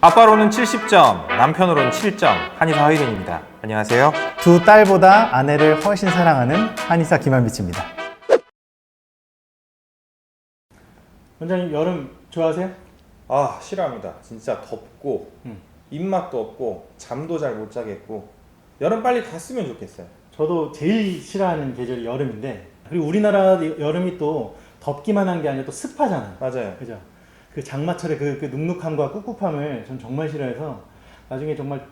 아빠로는 70점, 남편으로는 7점, 한의사 하이든입니다. 안녕하세요. 두 딸보다 아내를 훨씬 사랑하는 한의사 김한비치입니다. 원장님 여름 좋아하세요? 아, 싫어합니다. 진짜 덥고, 음. 입맛도 없고, 잠도 잘 못 자겠고, 여름 빨리 갔으면 좋겠어요. 저도 제일 싫어하는 계절이 여름인데 그리고 우리나라 여름이 또 덥기만 한 게 아니라 또 습하잖아요. 맞아요. 그죠? 그 장마철의 그, 그 눅눅함과 꿉꿉함을 전 정말 싫어해서 나중에 정말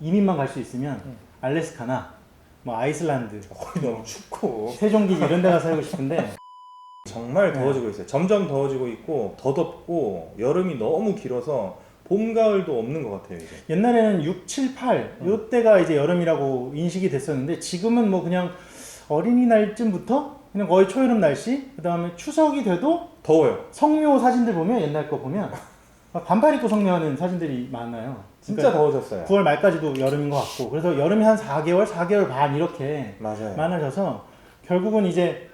이민만 갈 수 있으면 음. 알래스카나 뭐 아이슬란드, 거기 너무 춥고, 세종기지 이런 데 가서 살고 싶은데 정말 네. 더워지고 있어요. 점점 더워지고 있고, 더 덥고, 여름이 너무 길어서, 봄, 가을도 없는 것 같아요, 이제. 옛날에는 6, 7, 8 음. 요때가 이제 여름이라고 인식이 됐었는데 지금은 뭐 그냥 어린이날쯤부터 그냥 거의 초여름 날씨 그 다음에 추석이 돼도 더워요. 성묘 사진들 보면 옛날 거 보면 막 반팔 입고 성묘하는 사진들이 많아요. 진짜 그러니까 더워졌어요. 9월 말까지도 여름인 것 같고 그래서 여름이 한 4개월, 4개월 반 이렇게 맞아요. 많아져서 결국은 이제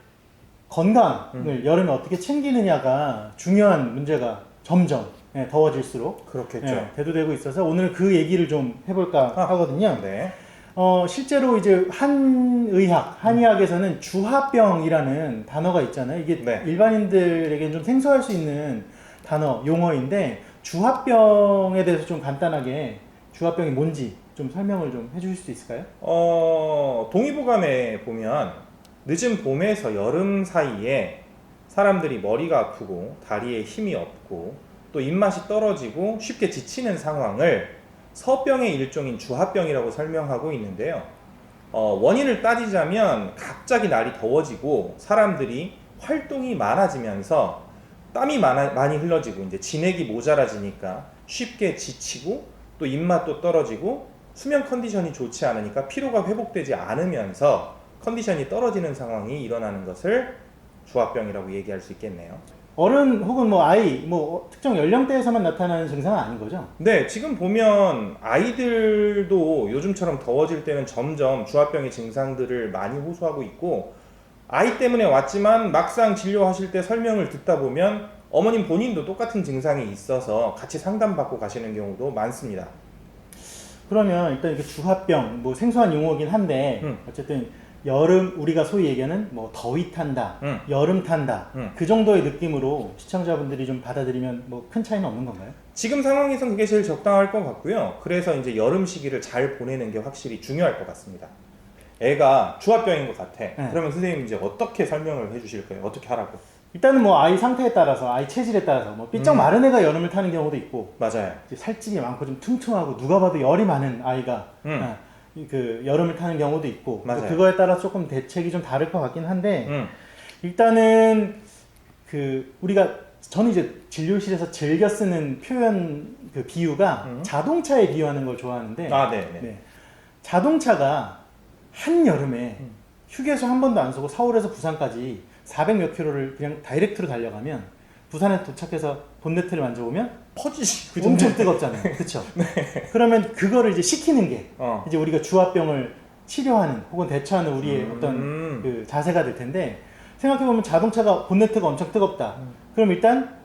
건강을 음. 여름에 어떻게 챙기느냐가 중요한 문제가 점점 예, 더워질수록 그렇겠죠. 예, 대두되고 있어서 오늘 그 얘기를 좀 해볼까 아. 하거든요. 네. 어, 실제로 이제 한의학, 한의학에서는 주합병이라는 단어가 있잖아요. 이게 네. 일반인들에게 좀 생소할 수 있는 단어, 용어인데 주합병에 대해서 좀 간단하게 주합병이 뭔지 좀 설명을 좀 해주실 수 있을까요? 어, 동의보감에 보면 늦은 봄에서 여름 사이에 사람들이 머리가 아프고 다리에 힘이 없고 또 입맛이 떨어지고 쉽게 지치는 상황을 서병의 일종인 주합병이라고 설명하고 있는데요. 어, 원인을 따지자면 갑자기 날이 더워지고 사람들이 활동이 많아지면서 땀이 많아, 많이 흘러지고 이제 진액이 모자라지니까 쉽게 지치고 또 입맛도 떨어지고 수면 컨디션이 좋지 않으니까 피로가 회복되지 않으면서 컨디션이 떨어지는 상황이 일어나는 것을 주합병이라고 얘기할 수 있겠네요. 어른 혹은 뭐 아이, 뭐 특정 연령대에서만 나타나는 증상은 아닌 거죠? 네, 지금 보면 아이들도 요즘처럼 더워질 때는 점점 주합병의 증상들을 많이 호소하고 있고 아이 때문에 왔지만 막상 진료하실 때 설명을 듣다 보면 어머님 본인도 똑같은 증상이 있어서 같이 상담받고 가시는 경우도 많습니다. 그러면 일단 이게 주합병, 뭐 생소한 용어긴 한데 음. 어쨌든 여름 우리가 소위 얘기하는 뭐 더위 탄다, 음. 여름 탄다 음. 그 정도의 느낌으로 시청자분들이 좀 받아들이면 뭐 큰 차이는 없는 건가요? 지금 상황에선 그게 제일 적당할 것 같고요. 그래서 이제 여름 시기를 잘 보내는 게 확실히 중요할 것 같습니다. 애가 주합병인 것 같아. 네. 그러면 선생님 이제 어떻게 설명을 해주실 거예요? 어떻게 하라고? 일단은 뭐 아이 상태에 따라서 아이 체질에 따라서 뭐 삐쩍 음. 마른 애가 여름을 타는 경우도 있고 맞아요. 이제 살집이 많고 좀 퉁퉁하고 누가 봐도 열이 많은 아이가 음. 아, 이 그 여름을 타는 경우도 있고 맞아요. 그거에 따라 조금 대책이 좀 다를 것 같긴 한데 음. 일단은 그 우리가 저는 이제 진료실에서 즐겨 쓰는 표현 그 비유가 음. 자동차에 비유하는 걸 좋아하는데 아, 네, 네. 네. 자동차가 한 여름에 음. 휴게소 한 번도 안 쓰고 서울에서 부산까지 400 몇 킬로를 그냥 다이렉트로 달려가면 부산에 도착해서 본네트를 만져보면 퍼지지. 그 엄청. 뜨겁잖아요. 그렇죠? 그러면 그거를 이제 식히는 게 어. 이제 우리가 주합병을 치료하는 혹은 대처하는 우리의 음. 어떤 그 자세가 될 텐데 생각해 보면 자동차가 본네트가 엄청 뜨겁다. 음. 그럼 일단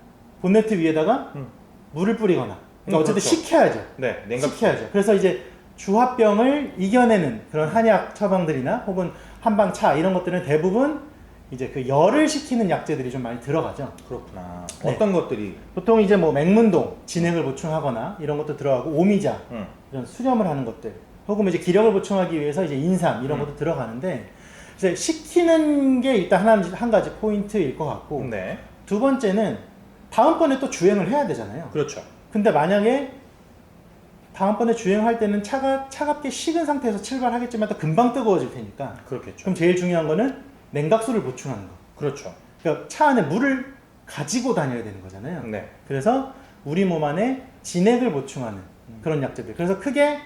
본네트 위에다가 음. 물을 뿌리거나 그러니까 음, 어쨌든 그렇죠. 식혀야죠. 네, 냉각. 식혀야죠. 그래서 이제 주합병을 이겨내는 그런 한약 처방들이나 혹은 한방차 이런 것들은 대부분 이제 그 열을 식히는 약재들이 좀 많이 들어가죠. 그렇구나. 네. 어떤 것들이? 보통 이제 뭐 맹문동, 진액을 보충하거나 이런 것도 들어가고 오미자 음. 이런 수렴을 하는 것들 혹은 이제 기력을 보충하기 위해서 이제 인삼 이런 음. 것도 들어가는데 이제 식히는 게 일단 하나 한 가지 포인트일 것 같고 네. 두 번째는 다음번에 또 주행을 해야 되잖아요. 그렇죠. 근데 만약에 다음번에 주행할 때는 차가 차갑게 식은 상태에서 출발하겠지만 또 금방 뜨거워질 테니까 그렇겠죠. 그럼 제일 중요한 거는 냉각수를 보충하는 거. 그렇죠. 그러니까 차 안에 물을 가지고 다녀야 되는 거잖아요. 네. 그래서 우리 몸 안에 진액을 보충하는 그런 약재들. 그래서 크게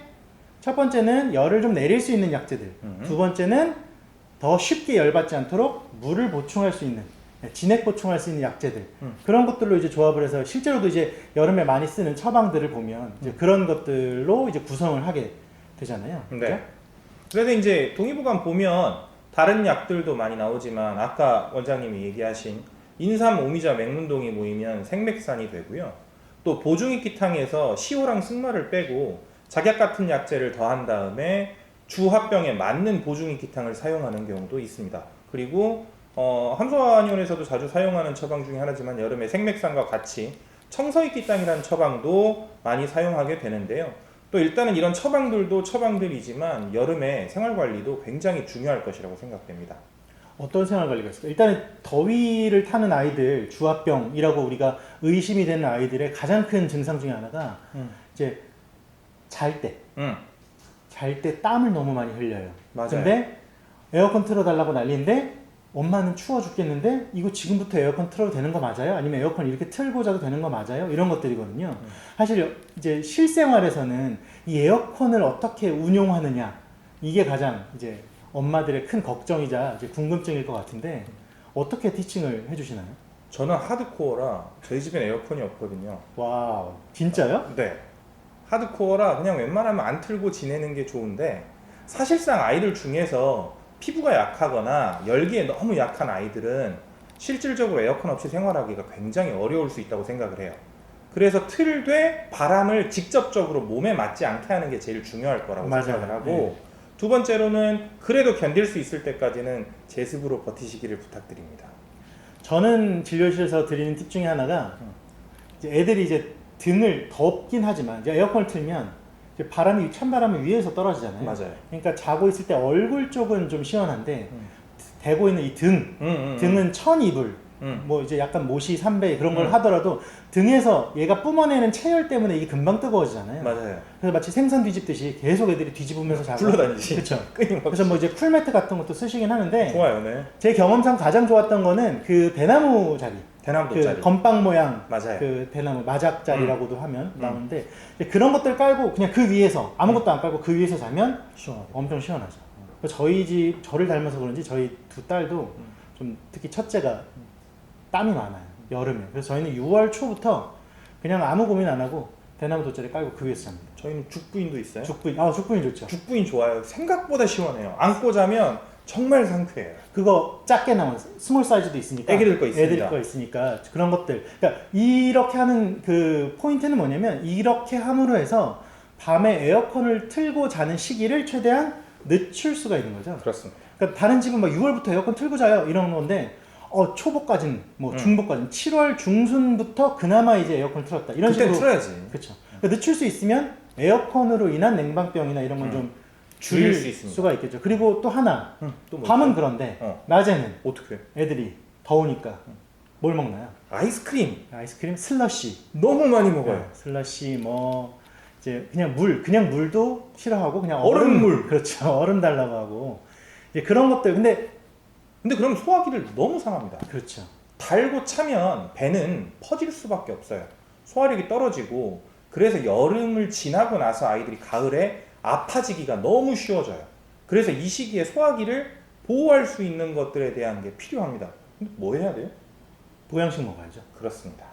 첫 번째는 열을 좀 내릴 수 있는 약재들. 음. 두 번째는 더 쉽게 열받지 않도록 물을 보충할 수 있는 진액 보충할 수 있는 약재들 음. 그런 것들로 이제 조합을 해서 실제로도 이제 여름에 많이 쓰는 처방들을 보면 이제 음. 그런 것들로 이제 구성을 하게 되잖아요. 네. 그죠? 그래서 이제 동의보감 보면 다른 약들도 많이 나오지만 아까 원장님이 얘기하신 인삼, 오미자, 맹문동이 모이면 생맥산이 되고요. 또 보중익기탕에서 시오랑 승마를 빼고 작약 같은 약재를 더한 다음에 주합병에 맞는 보중익기탕을 사용하는 경우도 있습니다. 그리고 어, 함소한의원에서도 자주 사용하는 처방 중에 하나지만 여름에 생맥산과 같이 청서익기탕이라는 처방도 많이 사용하게 되는데요. 또 일단은 이런 처방들도 처방들이지만 여름에 생활관리도 굉장히 중요할 것이라고 생각됩니다. 어떤 생활 관리가 있을까? 일단은 더위를 타는 아이들 주합병이라고 우리가 의심이 되는 아이들의 가장 큰 증상 중에 하나가 음. 이제 잘 때, 음, 잘 때 땀을 너무 많이 흘려요. 맞아요. 근데 에어컨 틀어달라고 난리인데 엄마는 추워 죽겠는데 이거 지금부터 에어컨 틀어도 되는 거 맞아요? 아니면 에어컨 이렇게 틀고 자도 되는 거 맞아요? 이런 것들이거든요. 음. 사실 이제 실생활에서는 이 에어컨을 어떻게 운용하느냐 이게 가장 이제 엄마들의 큰 걱정이자 이제 궁금증일 것 같은데 어떻게 티칭을 해주시나요? 저는 하드코어라 저희 집엔 에어컨이 없거든요. 와우 진짜요? 네. 하드코어라 그냥 웬만하면 안 틀고 지내는 게 좋은데 사실상 아이들 중에서 피부가 약하거나 열기에 너무 약한 아이들은 실질적으로 에어컨 없이 생활하기가 굉장히 어려울 수 있다고 생각을 해요. 그래서 틀되 바람을 직접적으로 몸에 맞지 않게 하는 게 제일 중요할 거라고 맞아요. 생각을 하고 네. 두 번째로는 그래도 견딜 수 있을 때까지는 제습으로 버티시기를 부탁드립니다. 저는 진료실에서 드리는 팁 중에 하나가 이제 애들이 이제 등을 덥긴 하지만 이제 에어컨을 틀면 바람이 찬바람이 위에서 떨어지잖아요. 맞아요. 그러니까 자고 있을 때 얼굴 쪽은 좀 시원한데 음. 대고 있는 이 등, 음, 음, 음. 등은 천 이불, 음. 뭐 이제 약간 모시 삼배 그런 걸 음. 하더라도 등에서 얘가 뿜어내는 체열 때문에 이게 금방 뜨거워지잖아요. 맞아요. 그래서 마치 생선 뒤집듯이 계속 애들이 뒤집으면서 자고. 굴러다니지. 그렇죠. 그래서 뭐 이제 쿨매트 같은 것도 쓰시긴 하는데 좋아요, 네. 제 경험상 가장 좋았던 거는 그 대나무 자리, 대나무 그 돗자리. 건빵 모양 맞아요. 그 대나무 마작자리라고도 하면 음. 나오는데 이제 그런 것들 깔고 그냥 그 위에서 아무것도 안 깔고 그 위에서 자면 시원하게. 엄청 시원하죠. 그래서 저희 집 저를 닮아서 그런지 저희 두 딸도 음. 좀 특히 첫째가 땀이 많아요 여름에. 그래서 저희는 6월 초부터 그냥 아무 고민 안 하고 대나무 돗자리 깔고 그 위에서 잡니다. 저희는 죽부인도 있어요. 죽부인 아 죽부인 좋죠. 죽부인 좋아요. 생각보다 시원해요. 안고 자면 정말 상쾌해요. 그거 작게 나온 스몰 사이즈도 있으니까 애기들 거 있습니다. 애들 거 있으니까 그런 것들 그러니까 이렇게 하는 그 포인트는 뭐냐면 이렇게 함으로 해서 밤에 에어컨을 틀고 자는 시기를 최대한 늦출 수가 있는 거죠 그렇습니다. 그러니까 다른 집은 막 6월부터 에어컨 틀고 자요 이런 건데 어 초보까지는 뭐 음. 중보까지는 7월 중순부터 그나마 이제 에어컨을 틀었다 이런 그때 식으로 틀어야지. 그렇죠 그러니까 늦출 수 있으면 에어컨으로 인한 냉방병이나 이런 건 음. 좀 줄일 수 있습니다. 수가 있겠죠 그리고 또 하나 응, 또 뭐? 밤은 있어요? 그런데 어. 낮에는 어떻게? 애들이 더우니까 뭘 먹나요? 아이스크림 아이스크림 슬러시 너무 많이 먹어요. 네, 슬러시 뭐 이제 그냥 물 그냥 물도 싫어하고 그냥 얼음물. 그렇죠 얼음 달라고 하고 이제 그런 것들 근데 근데 그럼 소화기를 너무 상합니다. 그렇죠 달고 차면 배는 퍼질 수밖에 없어요. 소화력이 떨어지고 그래서 여름을 지나고 나서 아이들이 가을에 아파지기가 너무 쉬워져요. 그래서 이 시기에 소화기를 보호할 수 있는 것들에 대한 게 필요합니다. 근데 뭐 해야 돼요? 보양식 먹어야죠 그렇습니다.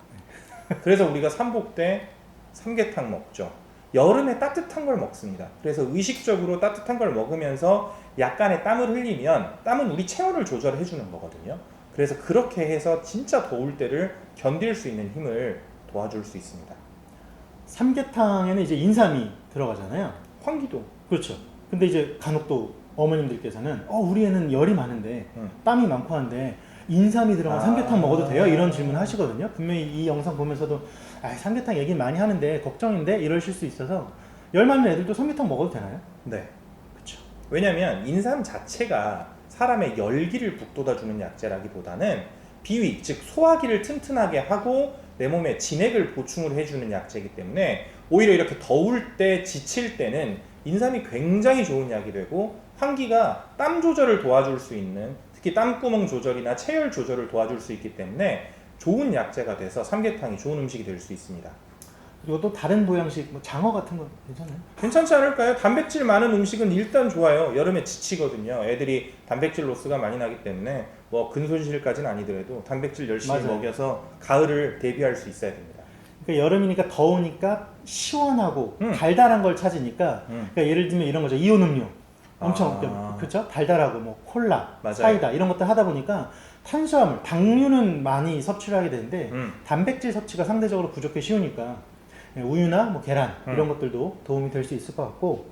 그래서 우리가 삼복 때 삼계탕 먹죠. 여름에 따뜻한 걸 먹습니다. 그래서 의식적으로 따뜻한 걸 먹으면서 약간의 땀을 흘리면 땀은 우리 체온을 조절해 주는 거거든요. 그래서 그렇게 해서 진짜 더울 때를 견딜 수 있는 힘을 도와줄 수 있습니다. 삼계탕에는 이제 인삼이 들어가잖아요 환기도 그렇죠 근데 이제 간혹 또 어머님들께서는 어 우리 애는 열이 많은데 음. 땀이 많고 한데 인삼이 들어간 아. 삼계탕 먹어도 돼요? 이런 질문 하시거든요. 분명히 이 영상 보면서도 아 삼계탕 얘기 많이 하는데 걱정인데 이러실 수 있어서 열 많은 애들도 삼계탕 먹어도 되나요? 네. 그렇죠. 왜냐하면 인삼 자체가 사람의 열기를 북돋아주는 약재라기보다는 비위, 즉 소화기를 튼튼하게 하고 내 몸에 진액을 보충을 해주는 약재이기 때문에 오히려 이렇게 더울 때 지칠 때는 인삼이 굉장히 좋은 약이 되고 환기가 땀 조절을 도와줄 수 있는 특히 땀구멍 조절이나 체열 조절을 도와줄 수 있기 때문에 좋은 약재가 돼서 삼계탕이 좋은 음식이 될 수 있습니다. 그리고 또 다른 보양식 뭐 장어 같은 거 괜찮아요? 괜찮지 않을까요? 단백질 많은 음식은 일단 좋아요. 여름에 지치거든요. 애들이 단백질 로스가 많이 나기 때문에 뭐 근손실까지는 아니더라도 단백질 열심히 맞아요. 먹여서 가을을 대비할 수 있어야 됩니다. 그러니까 여름이니까 더우니까 시원하고 음. 달달한 걸 찾으니까 음. 그러니까 예를 들면 이런 거죠 이온 음료 엄청 아. 그렇죠 달달하고 뭐 콜라 맞아요. 사이다 이런 것들 하다 보니까 탄수화물 당류는 많이 섭취를 하게 되는데 음. 단백질 섭취가 상대적으로 부족해 쉬우니까 예, 우유나 뭐 계란 이런 것들도 도움이 될 수 있을 것 같고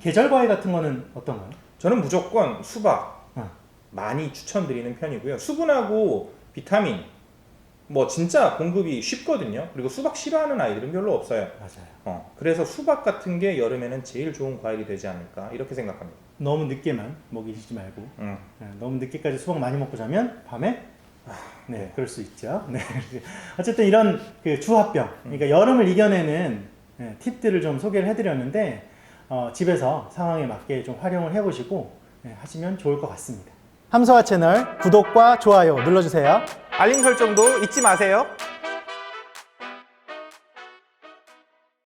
계절 과일 같은 거는 어떤가요? 저는 무조건 수박 어. 많이 추천드리는 편이고요. 수분하고 비타민 뭐 진짜 공급이 쉽거든요. 그리고 수박 싫어하는 아이들은 별로 없어요. 맞아요. 어, 그래서 수박 같은 게 여름에는 제일 좋은 과일이 되지 않을까 이렇게 생각합니다. 너무 늦게만 먹이시지 말고 음. 예, 너무 늦게까지 수박 많이 먹고 자면 밤에 네 그럴 수 있죠. 네 어쨌든 이런 그 주합병 그러니까 여름을 이겨내는 예, 팁들을 좀 소개를 해드렸는데 어, 집에서 상황에 맞게 좀 활용을 해보시고 예, 하시면 좋을 것 같습니다. 함서화 채널 구독과 좋아요 눌러주세요. 알림 설정도 잊지 마세요.